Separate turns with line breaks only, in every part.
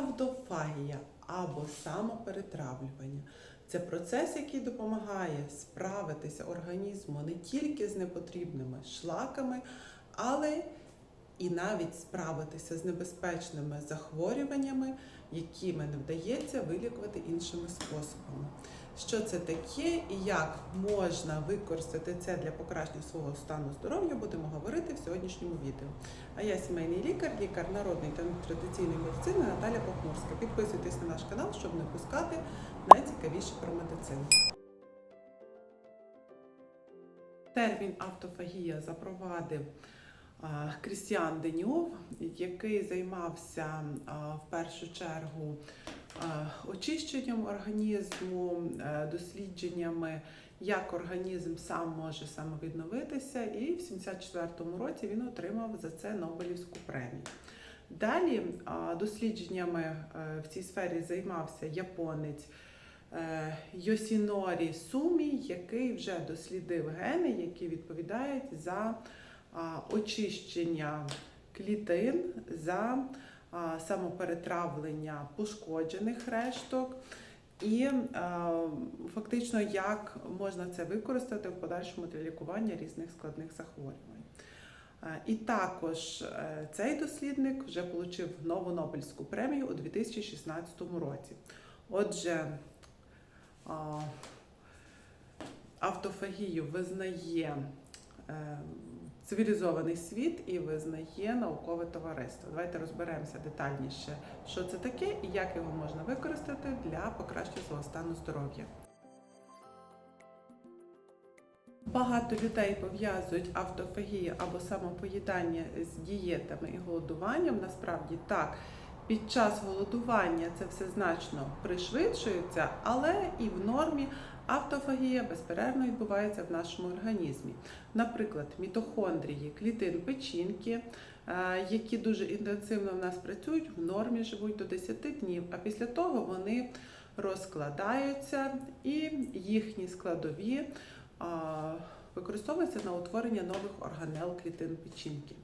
Автофагія або самоперетравлювання це процес, який допомагає справитися організму не тільки з непотрібними шлаками, але і навіть справитися з небезпечними захворюваннями, якими не вдається вилікувати іншими способами. Що це таке і як можна використати це для покращення свого стану здоров'я, будемо говорити в сьогоднішньому відео. А я сімейний лікар, лікар народної та традиційної медицини Наталя Похмурська. Підписуйтесь на наш канал, щоб не пускати найцікавіше про медицину. Термін автофагія запровадив Крістіан Деньов, який займався в першу чергу очищенням організму, е, дослідженнями, як організм сам може самовідновитися, і в 74-му році він отримав за це Нобелівську премію. Далі дослідженнями е, в цій сфері займався японець е, Йосінорі Сумі, який вже дослідив гени, які відповідають за очищення клітин, за самоперетравлення пошкоджених решток. І е, фактично, як можна це використати в подальшому для лікування різних складних захворювань. Е, І також е, цей дослідник вже отримав нову Нобелівську премію у 2016 році. Отже, автофагію визнає цивілізований світ і визнає наукове товариство. Давайте розберемося детальніше, що це таке і як його можна використати для покращення свого стану здоров'я. Багато людей пов'язують автофагію або самопоїдання з дієтами і голодуванням. Насправді так, під час голодування це все значно пришвидшується, але і в нормі автофагія безперервно відбувається в нашому організмі. Наприклад, мітохондрії, клітин печінки, е, які дуже інтенсивно в нас працюють, в нормі живуть до 10 днів, а після того вони розкладаються і їхні складові використовуються на утворення нових органел клітин печінки.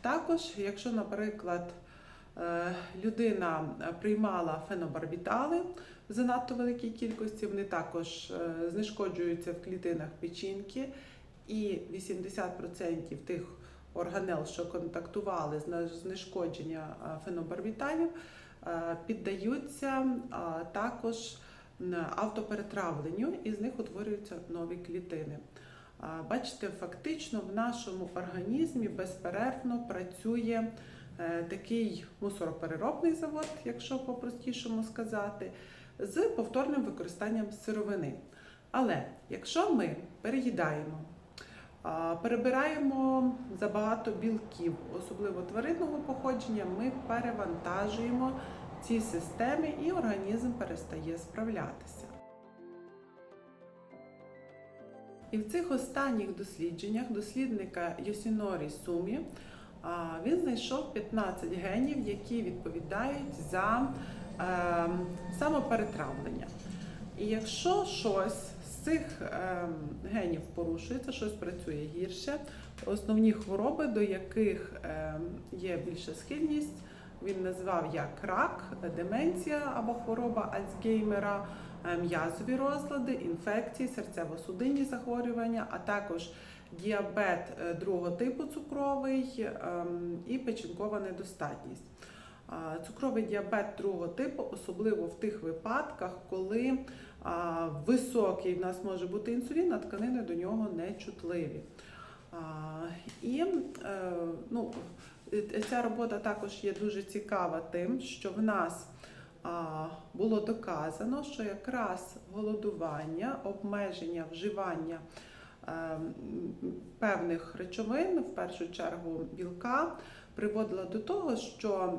Також, якщо, наприклад, е, людина приймала фенобарбітали занадто великій кількості, вони також е, знешкоджуються в клітинах печінки, і 80% тих органел, що контактували з знешкодження е, фенобарбіталів, е, піддаються також автоперетравленню, і з них утворюються нові клітини. Бачите, фактично в нашому організмі безперервно працює такий мусоропереробний завод, якщо по-простішому сказати, з повторним використанням сировини. Але якщо ми переїдаємо, перебираємо забагато білків, особливо тваринного походження, ми перевантажуємо ці системи і організм перестає справлятися. І в цих останніх дослідженнях дослідника Йосінорі Сумі він знайшов 15 генів, які відповідають за самоперетравлення. І якщо щось з цих е, генів порушується, щось працює гірше, основні хвороби, до яких е, є більша схильність, він назвав як рак, деменція або хвороба Альцгеймера, е, м'язові розлади, інфекції, серцево-судинні захворювання, а також діабет е, другого типу цукровий ем, і печінкова недостатність. Цукровий діабет другого типу, особливо в тих випадках, коли високий в нас може бути інсулін, а тканини до нього не чутливі. І е, ну, ця робота також є дуже цікава тим, що в нас було доказано, що якраз голодування, обмеження вживання е, певних речовин, в першу чергу білка, приводило до того, що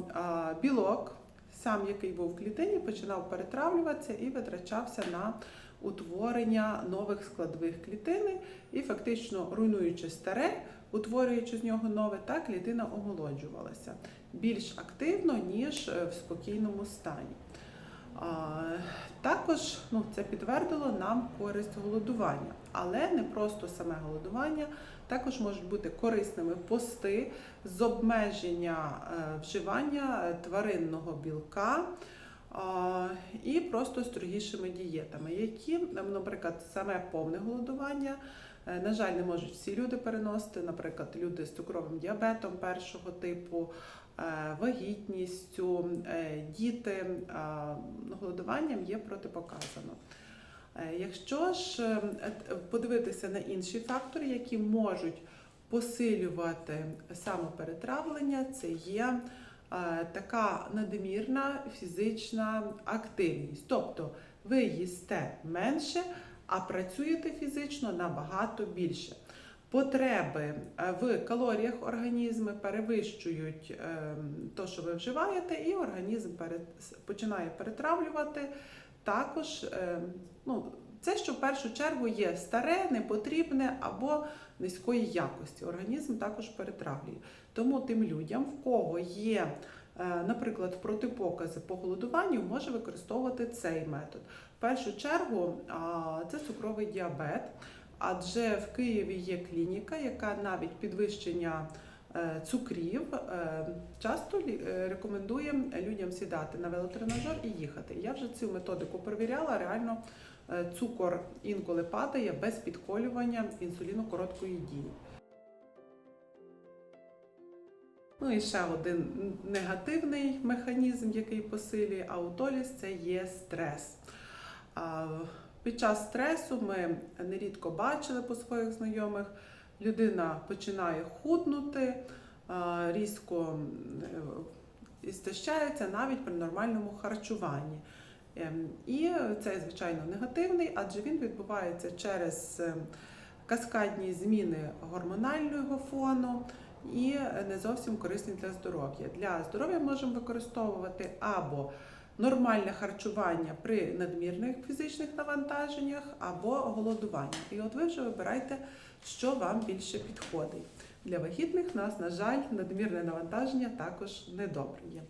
білок, сам який був в клітині, починав перетравлюватися і витрачався на утворення нових складових клітини, і фактично руйнуючи старе, утворюючи з нього нове, та клітина омолоджувалася більш активно, ніж е, в спокійному стані. Також ну, це підтвердило нам користь голодування, але не просто саме голодування, також можуть бути корисними пости з обмеження е, вживання е, тваринного білка. І просто строгішими дієтами, які, наприклад, саме повне голодування, е, на жаль, не можуть всі люди переносити, наприклад, люди з цукровим діабетом першого типу, вагітністю, е, діти е, голодуванням є протипоказано. Е, Якщо ж е, е, подивитися на інші фактори, які можуть посилювати самоперетравлення, це є е, така надмірна фізична активність. Тобто ви їсте менше, а працюєте фізично набагато більше. Потреби е, в калоріях організму перевищують те, що ви вживаєте, і організм пере- починає перетравлювати. Також е, ну, це, що в першу чергу є старе, непотрібне або низької якості. Організм також перетравлює. Тому тим людям, в кого є, е, наприклад, протипокази по голодуванню, може використовувати цей метод. В першу чергу це цукровий діабет, адже в Києві є клініка, яка навіть підвищення е, цукрів е, часто е, рекомендує людям сідати на велотренажер і їхати. Я вже цю методику перевіряла. Реально цукор інколи падає без підколювання інсуліну короткої дії. Ну і ще один негативний механізм, який посилює аутоліз, це є стрес. Під час стресу ми нерідко бачили по своїх знайомих, людина починає худнути, різко е, істощається навіть при нормальному харчуванні. Ем, І це, звичайно, негативний, адже він відбувається через е, каскадні зміни гормонального фону і не зовсім корисні для здоров'я. Для здоров'я можемо використовувати або нормальне харчування при надмірних фізичних навантаженнях, або голодування. І от ви вже вибирайте, що вам більше підходить. Для вагітних нас, на жаль, надмірне навантаження також недобре є.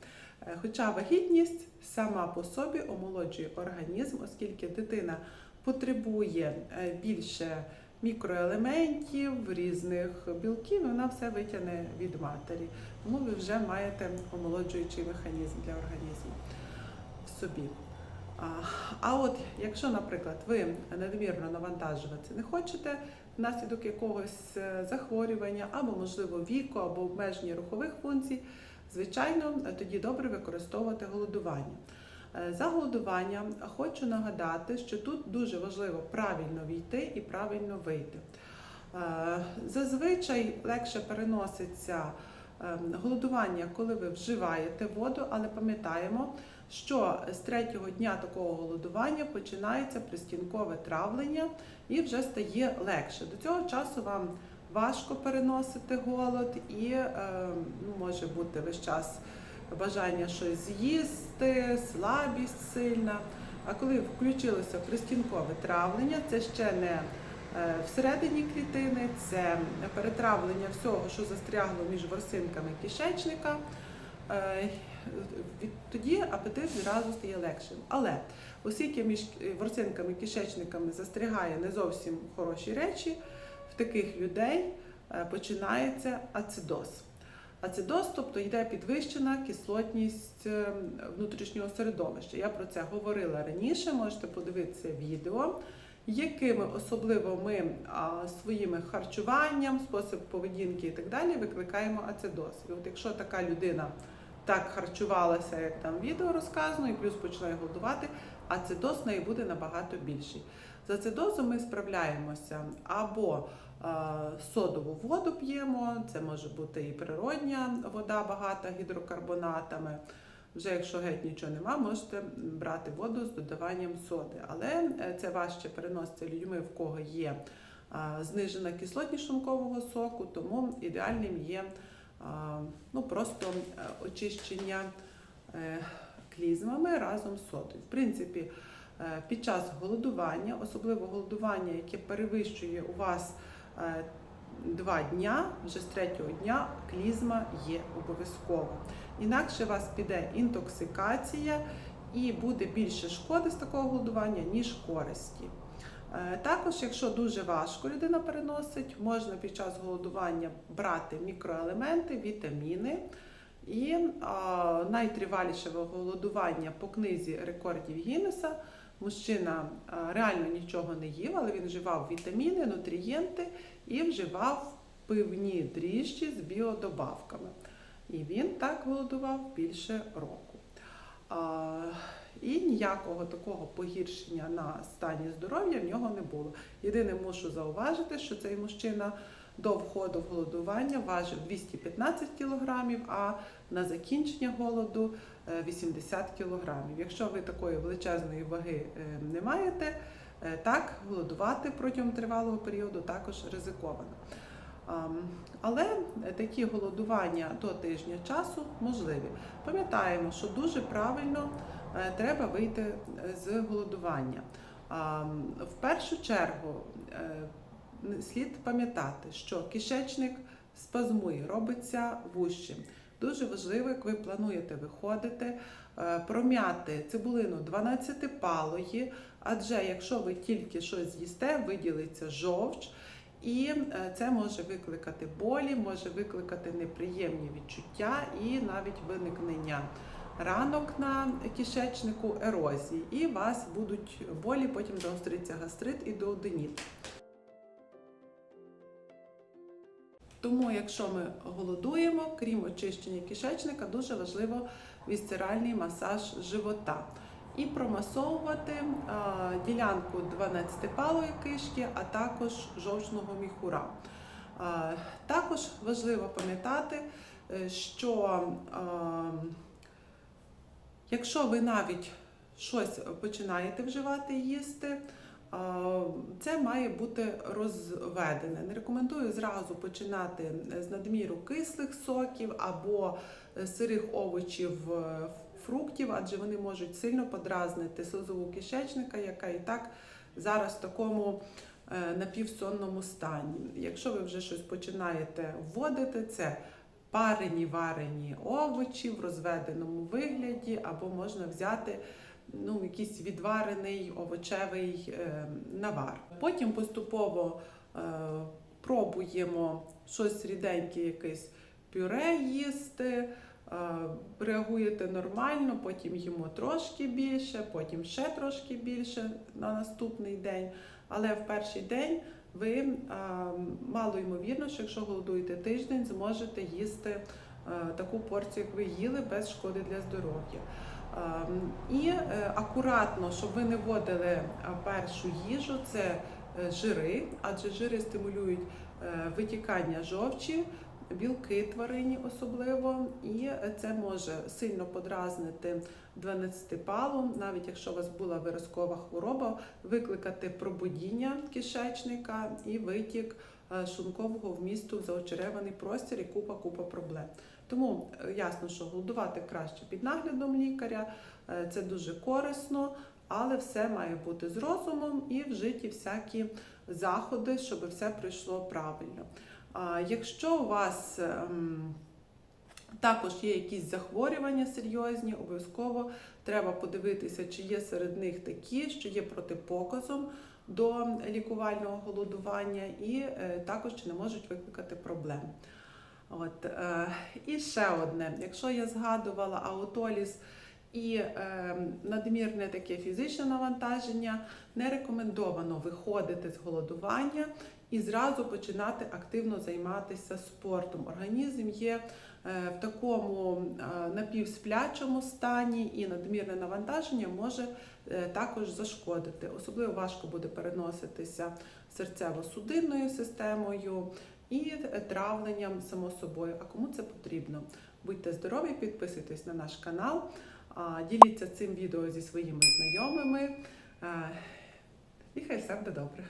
Е, Хоча вагітність сама по собі омолоджує організм, оскільки дитина потребує е, більше мікроелементів, різних білків, вона все витягне від матері. Тому ви вже маєте омолоджуючий механізм для організму собі. А, от якщо, наприклад, ви надмірно навантажуватися не хочете внаслідок якогось е, захворювання, або, можливо, віку, або обмеження рухових функцій, звичайно, тоді добре використовувати голодування. Е, За голодування хочу нагадати, що тут дуже важливо правильно війти і правильно вийти. Е, Зазвичай легше переноситься е, голодування, коли ви вживаєте воду, але пам'ятаємо, що з третього дня такого голодування починається пристінкове травлення і вже стає легше. До цього часу вам важко переносити голод і е, ну, може бути весь час бажання щось з'їсти, слабість сильна. А коли включилося пристінкове травлення, це ще не е, всередині клітини, це перетравлення всього, що застрягло між ворсинками кишечника. Тоді апетит зразу стає легшим. Але оскільки між ворсинками кишечниками застрягає не зовсім хороші речі, в таких людей е, починається ацидоз. Ацидоз, тобто йде підвищена кислотність е, внутрішнього середовища. Я про це говорила раніше, можете подивитися відео, якими особливо ми а, своїм харчуванням, спосіб поведінки і так далі викликаємо ацидоз. І от якщо така людина так харчувалася, як там відео розказано, і плюс починає голодувати, ацидоз в неї буде набагато більший. З ацидозом ми справляємося або е, содову воду п'ємо, це може бути і природня вода багата гідрокарбонатами. Вже якщо геть нічого нема, можете брати воду з додаванням соди. Але е, це важче переноситься людьми, в кого є знижена кислотність шлункового соку, тому ідеальним є а, ну, просто е, очищення е, клізмами разом з содою. В принципі, е, під час голодування, особливо голодування, яке перевищує у вас два дня, вже з третього дня клізма є обов'язково. Інакше у вас піде інтоксикація і буде більше шкоди з такого голодування, ніж користі. Е, Також, якщо дуже важко людина переносить, можна під час голодування брати мікроелементи, вітаміни. І а, найтриваліше голодування по книзі рекордів Гіннеса. Мужчина а, реально нічого не їв, але він вживав вітаміни, нутрієнти і вживав пивні дріжджі з біодобавками. І він так голодував більше року. А, і ніякого такого погіршення на стані здоров'я в нього не було. Єдине, мушу зауважити, що цей мужчина до входу в голодування важив 215 кг, а на закінчення голоду е, 80 кг. Якщо ви такої величезної ваги е, не маєте, е, так голодувати протягом тривалого періоду також ризиковано. Але такі голодування до тижня часу можливі. Пам'ятаємо, що дуже правильно е, треба вийти е, з голодування. В першу чергу е, слід пам'ятати, що кишечник спазмує, робиться вужчим. Дуже важливо, як ви плануєте виходити, е, пром'яти цибулину 12-палої, адже якщо ви тільки щось з'їсте, виділиться жовч. І е, це може викликати болі, може викликати неприємні відчуття і навіть виникнення ранок на кишечнику ерозії. І у вас будуть болі, потім загостриться гастрит і дуоденіт. Тому, якщо ми голодуємо, крім очищення кишечника, дуже важливо вісцеральний масаж живота. І промасовувати а, ділянку 12-палої кишки, а також жовчного міхура. А, також важливо пам'ятати, е, що а, якщо ви навіть щось починаєте вживати їсти, це має бути розведене. Не рекомендую зразу починати з надміру кислих соків або сирих овочів, е, фруктів, адже вони можуть сильно подразнити слизову кишечника, яка і так зараз в такому е, напівсонному стані. Якщо ви вже щось починаєте вводити, це парені варені овочі в розведеному вигляді, або можна взяти ну, якийсь відварений овочевий е, навар. Потім поступово е, пробуємо щось ріденьке, якесь пюре їсти. е, Реагуєте нормально, потім їмо трошки більше, потім ще трошки більше на наступний день. Але в перший день ви е, мало ймовірно, що якщо голодуєте тиждень, зможете їсти е, таку порцію, як ви їли, без шкоди для здоров'я. Ем, І е, акуратно, щоб ви не вводили е, першу їжу, це жири, адже жири стимулюють витікання жовчі, білки тварині особливо, і це може сильно подразнити 12-палу, навіть якщо у вас була виразкова хвороба, викликати пробудіння кишечника і витік е, шлункового вмісту в заочереваний простір і купа-купа проблем. Тому е, ясно, що голодувати краще під наглядом лікаря, е, це дуже корисно, але все має бути з розумом і вжиті всякі заходи, щоб все пройшло правильно. Якщо у вас ем, також є якісь захворювання серйозні, обов'язково треба подивитися, чи є серед них такі, що є протипоказом до лікувального голодування, і е, також чи не можуть викликати проблем. От, е, і ще одне, якщо я згадувала аутоліз і е, надмірне таке фізичне навантаження, не рекомендовано виходити з голодування і зразу починати активно займатися спортом. Організм є е, в такому е, напівсплячому стані, і надмірне навантаження може е, також зашкодити. Особливо важко буде переноситися серцево-судинною системою і травленням само собою. А кому це потрібно? Будьте здорові, підписуйтесь на наш канал, діліться цим відео зі своїми знайомими. І хай все буде добре.